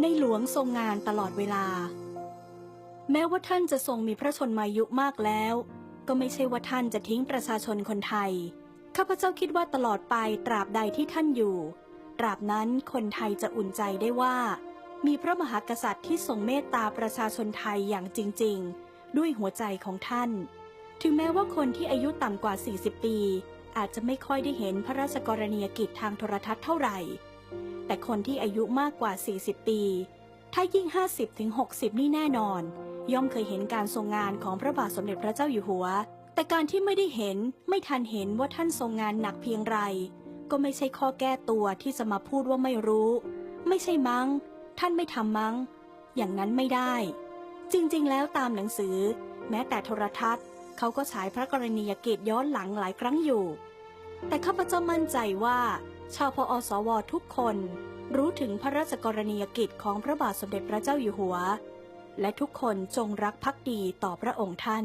ในหลวงทรงงานตลอดเวลา แม้ว่าท่านจะทรงมีพระชนมายุมากแล้ว ก็ไม่ใช่ว่าท่านจะทิ้งประชาชนคนไทย ข้าพเจ้าคิดว่าตลอดไปตราบใดที่ท่านอยู่ ตราบนั้นคนไทยจะอุ่นใจได้ว่า มีพระมหากษัตริย์ที่ทรงเมตตาประชาชนไทยอย่างจริง ๆ ด้วยหัวใจของท่าน ถึงแม้ว่าคนที่อายุต่ำกว่า 40 ปี อาจจะไม่ค่อยได้เห็นพระราชกรณียกิจทางโทรทัศน์เท่าไหร่ แต่คนที่อายุมากกว่า 40 ปี ถ้ายิ่ง 50ถึง60นี่แน่นอน ย่อมเคยเห็นการทรงงานของพระบาทสมเด็จพระเจ้าอยู่หัว แต่การที่ไม่ได้เห็นไม่ทันเห็นว่าท่านทรงงานหนักเพียงไร ก็ไม่ใช่ข้อแก้ตัวที่จะมาพูดว่าไม่รู้ ไม่ใช่มั้ง ท่านไม่ทำมั้ง อย่างนั้นไม่ได้ จริงๆ แล้วตามหนังสือ แม้แต่โทรทัศน์ เขาก็ฉายพระกรณียกิจย้อนหลังหลายครั้งอยู่ แต่ข้าพเจ้ามั่นใจว่า ชาวพอสวทุกคนรู้ถึงพระราชกรณียกิจของพระบาทสมเด็จพระเจ้าอยู่หัว และทุกคนจงรักภักดีต่อพระองค์ท่าน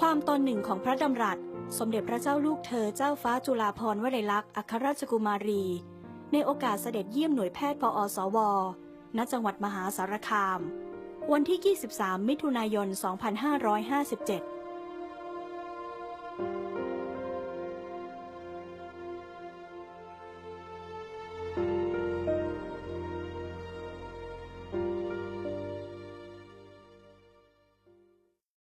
ความตอนหนึ่งของพระดำรัส สมเด็จพระเจ้าลูกเธอเจ้าฟ้าจุฬาภรณ์วลัยลักษณ์อัครราชกุมารี ในโอกาสเสด็จเยี่ยมหน่วยแพทย์ปอสว ณ จังหวัดมหาสารคาม วันที่ 23 มิถุนายน 2557